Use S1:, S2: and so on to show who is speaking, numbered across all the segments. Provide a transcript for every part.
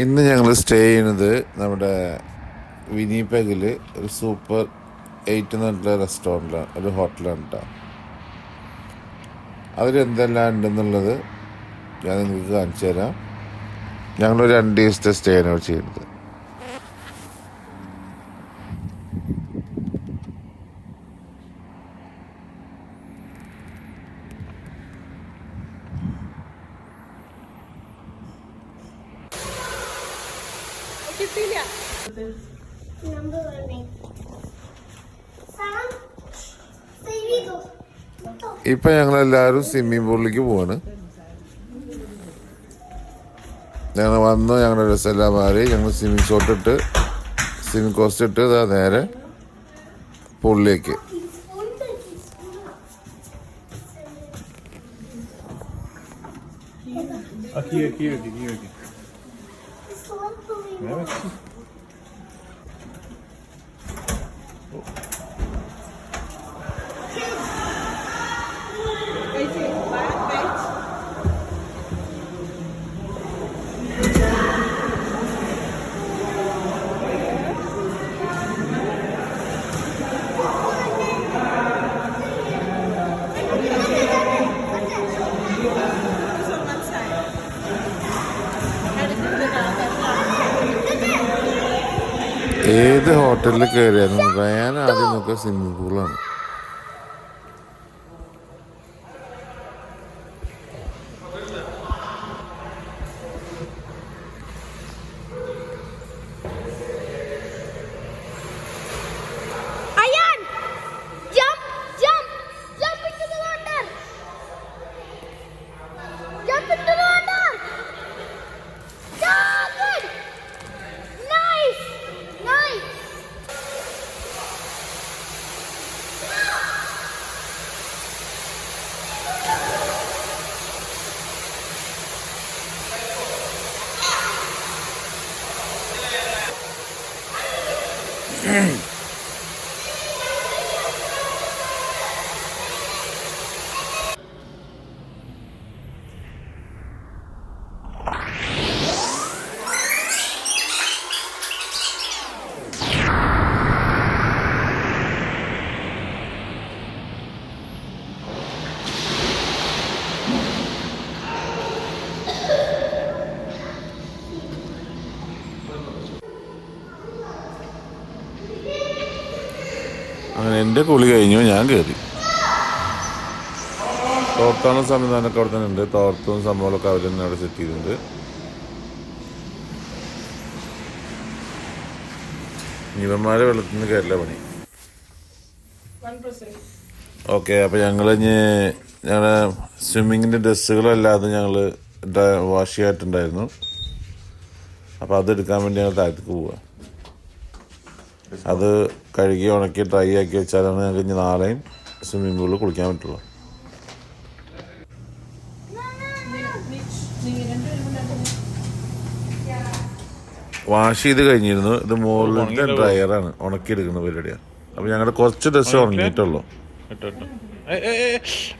S1: ഇന്ന് ഞങ്ങൾ സ്റ്റേ ചെയ്യുന്നത് നമ്മുടെ വിനിപെഗിൽ ഒരു സൂപ്പർ എയ്റ്റ് എന്ന് പറഞ്ഞിട്ടുള്ള റെസ്റ്റോറന്റിലാണ് ഒരു ഹോട്ടലാണ് കേട്ടോ അതിലെന്തെല്ലാം ഉണ്ടെന്നുള്ളത് ഞാൻ നിങ്ങൾക്ക് കാണിച്ചു തരാം ഞങ്ങളൊരു രണ്ട് ദിവസത്തെ സ്റ്റേ ആണ് ഇവിടെ ചെയ്യുന്നത്.
S2: Number one.
S1: ഇപ്പം ഞങ്ങളെല്ലാവരും സ്വിമ്മിംഗ് പൂളിലേക്ക് പോവാണ് ഞങ്ങൾ വന്നു ഞങ്ങളുടെ ഡ്രസ് എല്ലാം മാറി ഞങ്ങൾ സ്വിമ്മിംഗ് ഷോട്ട് ഇട്ട് സ്വിമ്മിംഗ് കോസ്റ്റ് ഇട്ട് ഇതാ നേരെ പൂളിലേക്ക്
S3: Aqui, aqui, aqui, aqui, aqui.
S1: ഹോട്ടലിൽ കയറിയായിരുന്നു. റയാൻ ആദ്യം നോക്കുക സ്വിമ്മിംഗ് പൂളാണ്. അങ്ങനെ എന്റെ കുളി കഴിഞ്ഞു ഞാൻ കയറി തോർത്താനുള്ള സംവിധാനമൊക്കെ അവിടെ തന്നെ ഉണ്ട്. തോർത്തും സംഭവങ്ങളൊക്കെ അവർ തന്നെ അവിടെ സെറ്റ് ചെയ്തിട്ടുണ്ട്. ഇവന്മാരെ വെള്ളത്തിൽ നിന്ന് കയറില്ല പണി. ഓക്കെ അപ്പോൾ ഞങ്ങൾ ഇനി ഞങ്ങളുടെ സ്വിമ്മിങ്ങിന്റെ ഡ്രസ്സുകളല്ലാതെ ഞങ്ങൾ വാഷ് ചെയ്യായിട്ടുണ്ടായിരുന്നു അപ്പോൾ അതെടുക്കാൻ വേണ്ടി ഞങ്ങൾ താഴത്തേക്ക് പോവുക അത് കഴുകി ഉണക്കി ഡ്രൈ ആക്കി വെച്ചാലാണ് ഞങ്ങൾക്ക് ഇനി നാളെയും സ്വിമ്മിംഗ് പൂളിൽ കുളിക്കാൻ പറ്റുള്ളൂ. വാഷ് ചെയ്ത് കഴിഞ്ഞിരുന്നു. ഇത് മുകളിലത്തെ ഡ്രയറാണ് ഉണക്കി എടുക്കുന്ന പരിപാടിയാണ് അപ്പോൾ ഞങ്ങളുടെ കുറച്ച് ഡ്രസ്സ് ഉണങ്ങിയിട്ടുള്ളൂ.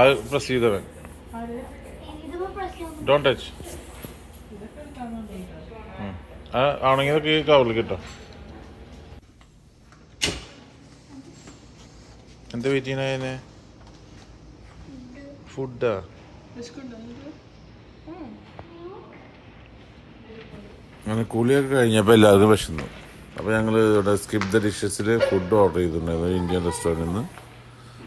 S3: അത് പ്രസ് ചെയ്തവൻ. ഡോണ്ട് ടച്ച് ആ ഈ കവറിൽ കിട്ടോ? എന്താ വെയിറ്റ് ചെയ്യണ ഫുഡാ?
S1: അങ്ങനെ കുളിയൊക്കെ കഴിഞ്ഞപ്പോൾ എല്ലാവർക്കും വിശന്നു. അപ്പോൾ ഞങ്ങൾ ഇവിടെ സ്കിപ്പ് ദ ഡിഷസിൽ ഫുഡ് ഓർഡർ ചെയ്തിട്ടുണ്ടായിരുന്നു ഒരു ഇന്ത്യൻ റെസ്റ്റോറന്റിൽ നിന്ന്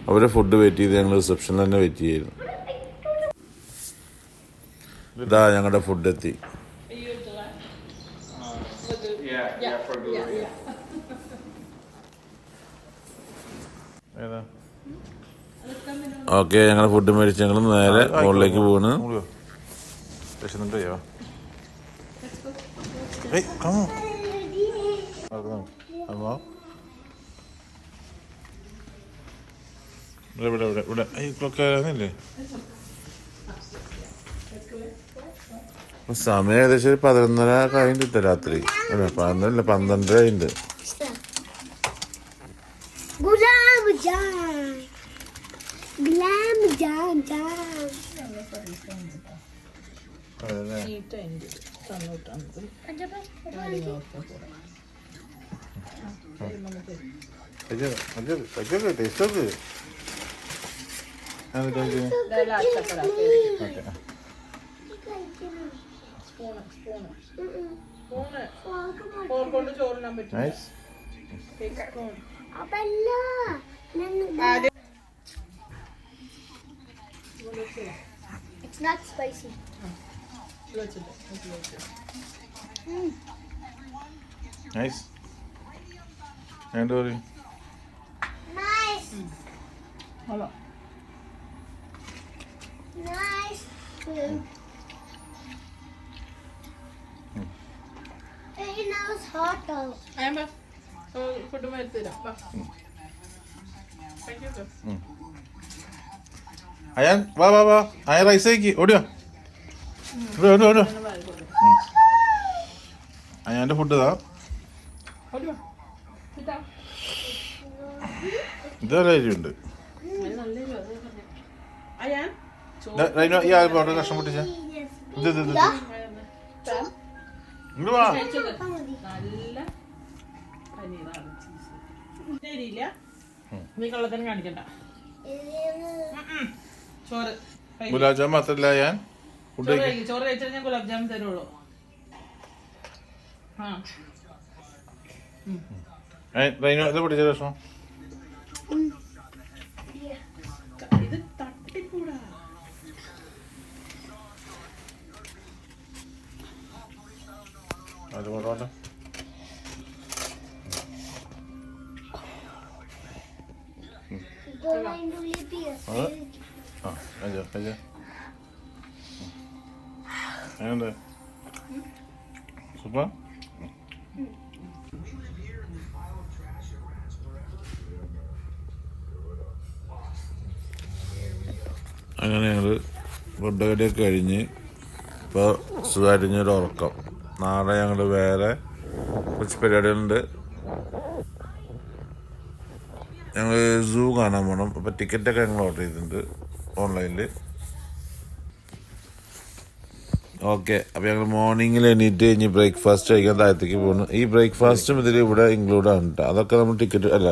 S1: അവരെ ഫുഡ് വെയിറ്റ് ചെയ്ത് ഞങ്ങൾ റിസപ്ഷനിൽ തന്നെ വെയിറ്റ് ചെയ്യായിരുന്നു. ഇതാ ഞങ്ങളുടെ ഫുഡ് എത്തി. ഓക്കെ ഞങ്ങൾ ഫുഡ് മേടിച്ച് ഞങ്ങൾ നേരെ മുകളിലേക്ക്
S3: പോണ് ഇവിടെ ഇവിടെ ഇവിടെ ഇവിടെ. ഈ ക്ലോക്ക്
S1: സമയം ഏകദേശം ഒരു പതിനൊന്നര കഴിഞ്ഞിട്ട് രാത്രി. അല്ല പതിനൊന്നല്ല പന്ത്രണ്ടര ഉണ്ട്
S2: Jam.
S4: ജാം
S2: അഞ്ചപ്പ
S3: ടേസ്റ്റ് നോക്ക്.
S4: ചോറിനാൻ പറ്റും
S3: നൈസ്
S4: സ്പൂൺ
S2: അതല്ല ഞാൻ
S4: ആദ്യം
S2: It's not spicy.
S4: Mm.
S3: Nice. And Dory.
S2: Nice.
S4: Hello
S2: Nice. Hey, now it's hot though.
S4: അയമ്പ ഫുഡ് മേടിച്ച് തരാം വാ you.
S3: അയാൻ വാ വാ വാ. അയാൻ റൈസ് ആക്കി ഓടിയോ? ഓടിയോ ഓടിയോ ഓടിയോ അയാന്റെ ഫുഡ് ഇതാ.
S4: ഓടി വാ ഇതാ
S3: ഇതൊരു അരിയുണ്ട്
S4: അത് നല്ല അയാൻ?
S3: ദാ, റൈനോ, ഈ ആൽബം അവിടെ കഷ്ണം പൊട്ടിച്ച. ഇത് വാ.
S4: നീ കാണിക്കണ്ട. ചോറ്.
S3: ഗുലാബ് ജാം മാത്രല്ല ഞാൻ? ഫുഡ്
S4: ചോറ്
S3: കഴിക്കും.
S4: ചോറ് കഴിച്ചാൽ ഞാൻ ഗുലാബ് ജാമു തരുള്ളൂ. ആ.
S3: റൈനോ ഇത് പൊട്ടിച്ച കഷ്ണം?
S1: ഫുഡ് കടിയൊക്കെ കഴിഞ്ഞ് ഇപ്പോൾ സുഖമായിട്ടൊരു ഉറക്കം. നാളെ ഞങ്ങൾ വേറെ കുറച്ച് പരിപാടികളുണ്ട്. ഞങ്ങൾ സൂ കാണാൻ പോകണം അപ്പോൾ ടിക്കറ്റൊക്കെ ഞങ്ങൾ ഓർഡർ ചെയ്തിട്ടുണ്ട് ഓൺലൈനിൽ ഓക്കെ അപ്പോൾ ഞങ്ങൾ മോർണിംഗിൽ എണീറ്റ് കഴിഞ്ഞ് ബ്രേക്ക്ഫാസ്റ്റ് കഴിക്കാൻ താഴത്തേക്ക് പോകുന്നു ഈ ബ്രേക്ക്ഫാസ്റ്റും ഇതിൽ ഇവിടെ ഇൻക്ലൂഡ് ആണ് കേട്ടോ അതൊക്കെ നമ്മൾ ടിക്കറ്റ് അല്ല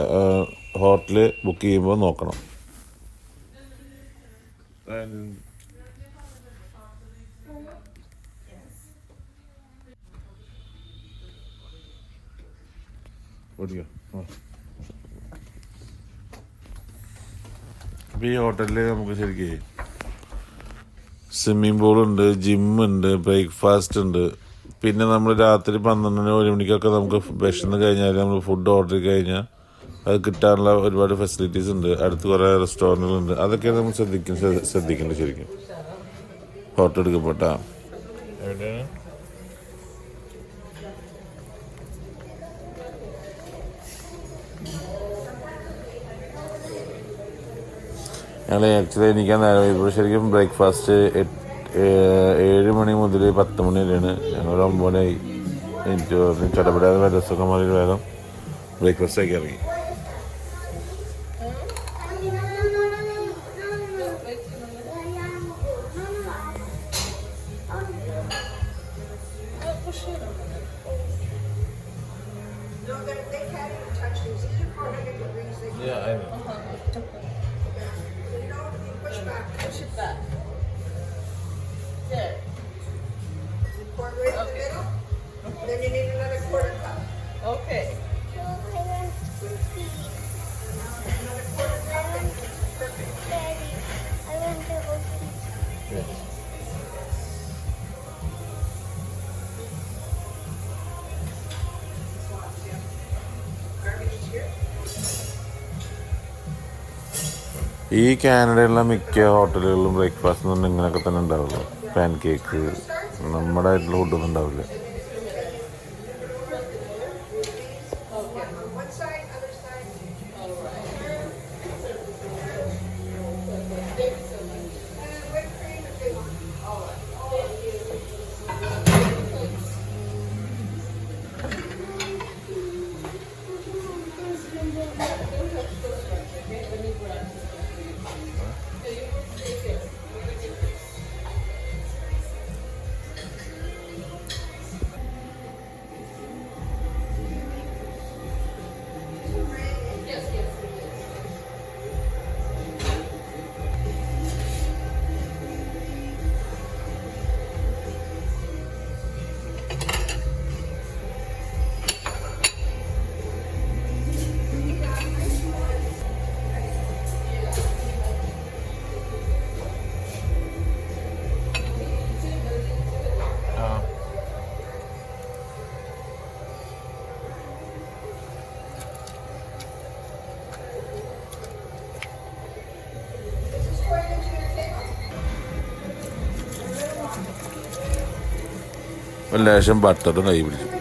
S1: ഹോട്ടൽ ബുക്ക് ചെയ്യുമ്പോൾ നോക്കണം.
S3: ഓടിയോ ആ.
S1: അപ്പോൾ ഈ ഹോട്ടലിൽ നമുക്ക് ശരിക്കും സ്വിമ്മിംഗ് പൂളുണ്ട് ജിമ്മുണ്ട് ബ്രേക്ക്ഫാസ്റ്റ് ഉണ്ട്. പിന്നെ നമ്മൾ രാത്രി പന്ത്രണ്ടിന് ഒരു മണിക്കൊക്കെ നമുക്ക് വിശന്ന് കഴിഞ്ഞാൽ നമ്മൾ ഫുഡ് ഓർഡർ ചെയ്ത് കഴിഞ്ഞാൽ അത് കിട്ടാനുള്ള ഒരുപാട് ഫെസിലിറ്റീസ് ഉണ്ട്. അടുത്ത് കുറേ റെസ്റ്റോറന്റുകളുണ്ട് അതൊക്കെ നമ്മൾ ശ്രദ്ധിക്കും ശ്രദ്ധ- ശ്രദ്ധിക്കേണ്ടത് ശരിക്കും. ഹോട്ടൽ എടുക്കപ്പെട്ട.
S3: എവിടെയാണ്?
S1: ഞങ്ങൾ ആക്ച്വലി എനിക്കാൻ നേരം ഇപ്പോൾ ശരിക്കും ബ്രേക്ക്ഫാസ്റ്റ് ഏഴ് മണി മുതൽ പത്ത് മണി വരെയാണ്. ഞങ്ങൾ ഒമ്പത് മണിയായി എനിക്ക് ചടപടാതെ രസമൊക്കെ മാറി വേഗം ബ്രേക്ക്ഫാസ്റ്റ് ആക്കി ഇറങ്ങി. ഈ കാനഡയിലുള്ള മിക്ക ഹോട്ടലുകളിലും ബ്രേക്ക്ഫാസ്റ്റ് എന്ന് പറഞ്ഞാൽ ഇങ്ങനെയൊക്കെ തന്നെ ഉണ്ടാവുള്ളൂ. പാൻ കേക്ക് നമ്മുടെ ആയിട്ടുള്ള ഫുഡൊന്നും ഉണ്ടാവില്ല. ലേശം ബട്ടറും കൈ പിടിച്ചു.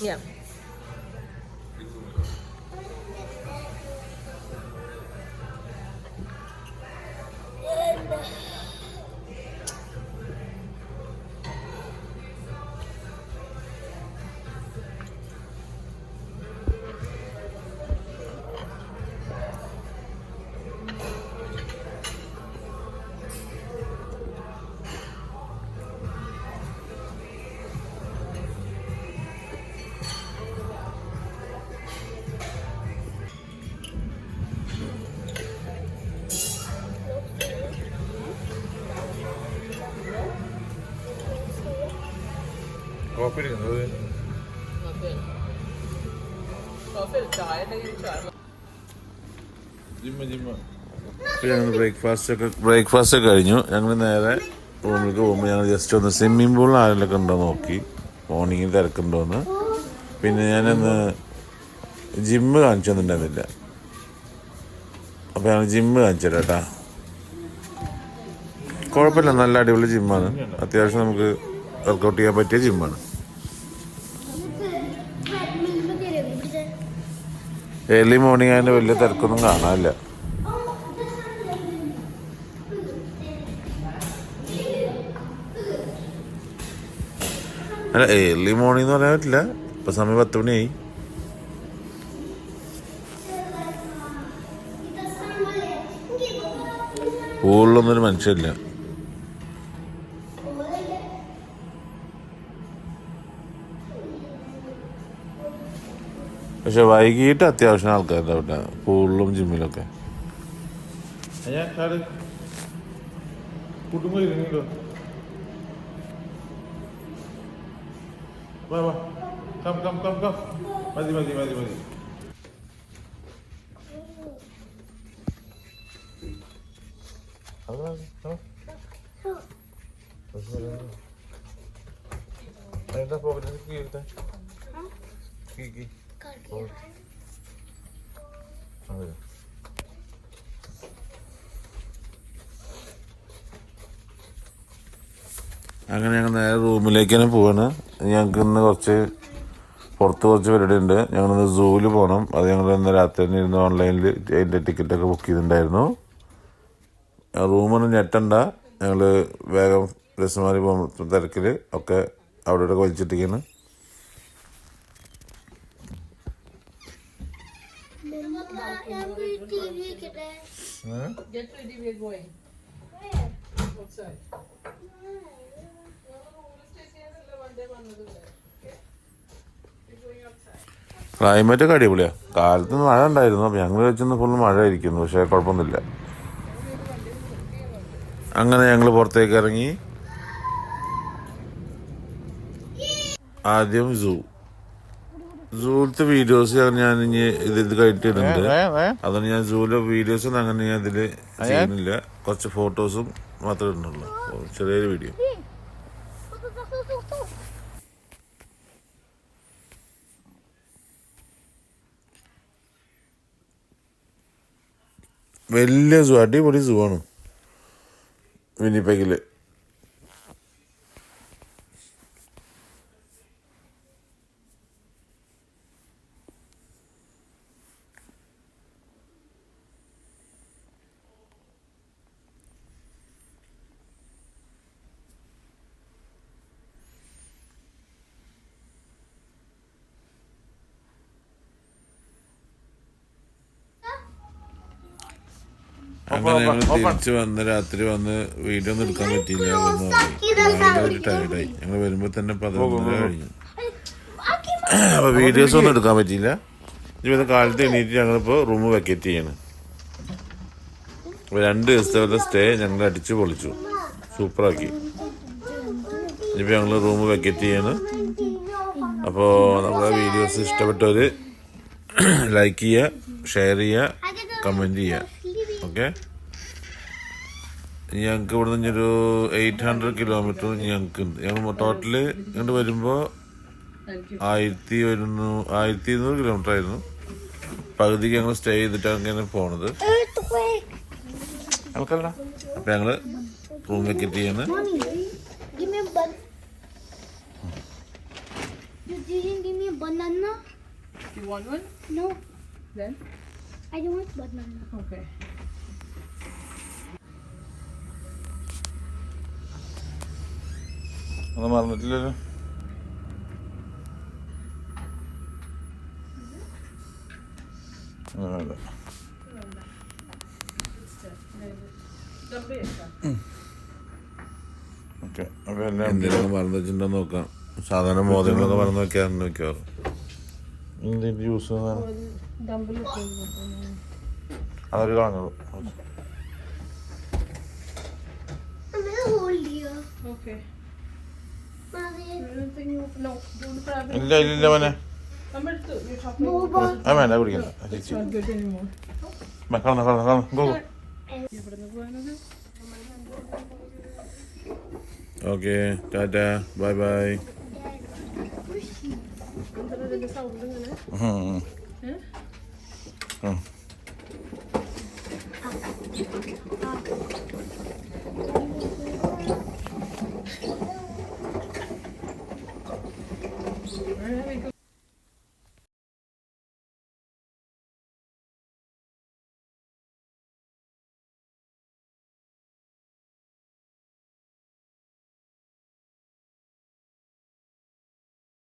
S4: Yeah.
S3: ജിമ്മ
S1: ഞങ്ങൾ ബ്രേക്ക്ഫാസ്റ്റ് ഒക്കെ ബ്രേക്ക്ഫാസ്റ്റ് ഒക്കെ കഴിഞ്ഞു. ഞങ്ങൾ നേരെ റൂമിലേക്ക് പോകുമ്പോൾ ഞങ്ങൾ ജസ്റ്റ് ഒന്ന് സ്വിമ്മിംഗ് പൂളിൽ ആരെങ്കിലൊക്കെ ഉണ്ടോ നോക്കി. മോർണിംഗിൽ തിരക്കുണ്ടോന്ന്. പിന്നെ ഞാനന്ന് ജിമ്മ് കാണിച്ചു തന്നിട്ടുണ്ടായിരുന്നില്ല. അപ്പോൾ ഞങ്ങൾ ജിമ്മ് കാണിച്ചു കേട്ടാ. കുഴപ്പമില്ല നല്ല അടിപൊളി ജിമ്മാണ് അത്യാവശ്യം നമുക്ക് വർക്കൗട്ട് ചെയ്യാൻ പറ്റിയ ജിമ്മാണ് ഏർലി മോർണിംഗ് ആയതിന്റെ വലിയ തിരക്കൊന്നും കാണാനില്ല. അല്ല ഏർലി മോർണിംഗ് എന്ന് പറയാൻ പറ്റില്ല. ഇപ്പൊ സമയം പത്ത് മണിയായി. പൂളിലൊന്നും ഒരു മനുഷ്യരില്ല. പക്ഷെ വൈകിട്ട് അത്യാവശ്യം ആൾക്കാരുടെ അവിടെ പൂളിലും ജിമ്മിലൊക്കെ
S3: Allá, sale. Puto muy lindo. Va, va. Come, come, come, come. മതി മതി മതി മതി എന്താ പോകട്ടെ കീഴ്ത്തെ കീ കീ അതെ
S1: അങ്ങനെ ഞങ്ങൾ നേരെ റൂമിലേക്ക് തന്നെ പോവാണ്. ഞങ്ങൾക്ക് ഇന്ന് കുറച്ച് പുറത്ത് കുറച്ച് പരിപാടി ഉണ്ട് ഞങ്ങളിന്ന് സൂവിൽ പോകണം അത് ഞങ്ങൾ ഇന്ന് രാത്രി തന്നെ ഇരുന്ന് ഓൺലൈനിൽ അതിന്റെ ടിക്കറ്റൊക്കെ ബുക്ക് ചെയ്തിട്ടുണ്ടായിരുന്നു. റൂമൊന്നും ഞെട്ടണ്ട. ഞങ്ങൾ വേഗം രസമാരി പോകുമ്പോൾ തിരക്കിൽ ഒക്കെ അവിടെ ഇവിടെ വലിച്ചിട്ടിരിക്കുന്നു
S4: Get ready, we're going. Outside.
S1: Climate ഒക്കെ അടിപൊളിയാ കാലത്ത് മഴ ഉണ്ടായിരുന്നു അപ്പം ഞങ്ങൾ വെച്ചൊന്ന് ഫുള്ള് മഴ ഇരിക്കുന്നു പക്ഷേ കുഴപ്പമൊന്നുമില്ല അങ്ങനെ ഞങ്ങൾ പുറത്തേക്ക് ഇറങ്ങി ആദ്യം സൂ സൂവിലത്തെ വീഡിയോസ് ഞാൻ ഇനി ഇത് ഇത് കഴിഞ്ഞിട്ടുണ്ട് അതുകൊണ്ട് ഞാൻ സൂവിലെ വീഡിയോസ് ഒന്നും അങ്ങനെ ഞാൻ ഇതിൽ ചെയ്യുന്നില്ല. കുറച്ച് ഫോട്ടോസും മാത്രമേ ഇടുന്നുള്ളൂ. ഓ, ചെറിയൊരു വീഡിയോ വലിയ സൂ അടിപൊളി സൂ ആണ്. വിനിപ്പകിൽ അങ്ങനെ ഞങ്ങൾ തിരിച്ച് വന്ന് രാത്രി വന്ന് വീഡിയോ ഒന്നും എടുക്കാൻ പറ്റിയില്ല ഒരു ടയർഡായി ഞങ്ങൾ വരുമ്പോ തന്നെ പതിനൊന്നര കഴിഞ്ഞു. അപ്പൊ വീഡിയോസ് ഒന്നും എടുക്കാൻ പറ്റിയില്ല. ഇപ്പൊ കാലത്ത് എണീറ്റ് ഞങ്ങളിപ്പോ റൂം വെക്കേറ്റ് ചെയ്യാണ്. അപ്പൊ രണ്ട് ദിവസത്തെ സ്റ്റേ ഞങ്ങൾ അടിച്ച് പൊളിച്ചു. സൂപ്പറാക്കി ഇനിയിപ്പോ ഞങ്ങൾ റൂം വെക്കേറ്റ് ചെയ്യാണ്. അപ്പോൾ നമ്മുടെ വീഡിയോസ് ഇഷ്ടപ്പെട്ടവർ ലൈക്ക് ചെയ്യുക ഷെയർ ചെയ്യുക കമന്റ് ചെയ്യുക. ഓക്കെ ഞങ്ങൾക്ക് ഇവിടെ നിന്ന് ഒരു എയ്റ്റ് ഹൺഡ്രഡ് കിലോമീറ്റർ ഞങ്ങൾക്ക് ഉണ്ട് ഞങ്ങൾ ടോട്ടൽ ഇങ്ങോട്ട് വരുമ്പോൾ ആയിരത്തി ഒരുന്നൂ ആയിരത്തി ഇരുന്നൂറ് കിലോമീറ്റർ ആയിരുന്നു പകുതിക്ക് ഞങ്ങൾ സ്റ്റേ ചെയ്തിട്ടാണ് അങ്ങനെ പോണത്
S2: അപ്പൊ
S3: നമുക്കല്ല
S1: അപ്പം ഞങ്ങൾ റൂം വെക്കറ്റ്
S2: ചെയ്യാണ് banana?
S4: You want one?
S2: No,
S4: Then?
S2: I don't want banana.
S4: Okay.
S3: ഒന്നും മറന്നിട്ടില്ലല്ലോ. അതെ. ഓക്കെ അപ്പോൾ എല്ലാം
S1: എന്തെങ്കിലും മറന്നു വെച്ചിട്ടുണ്ടോ നോക്കാം. സാധാരണ മോദങ്ങളൊക്കെ മറന്നു വെക്കാറുണ്ട് മിക്കവാറും.
S3: എന്തിന്റെ ജ്യൂസ് അതൊരു കളഞ്ഞോളൂ.
S2: I'm
S3: ഇല്ല ഇല്ല മോനെ
S4: about.
S2: but
S3: ആ വേണ്ട കുടിക്കണ്ട ചേച്ചി കളഞ്ഞോ കളഞ്ഞോ കളഞ്ഞോ
S4: go okay tata
S3: bye bye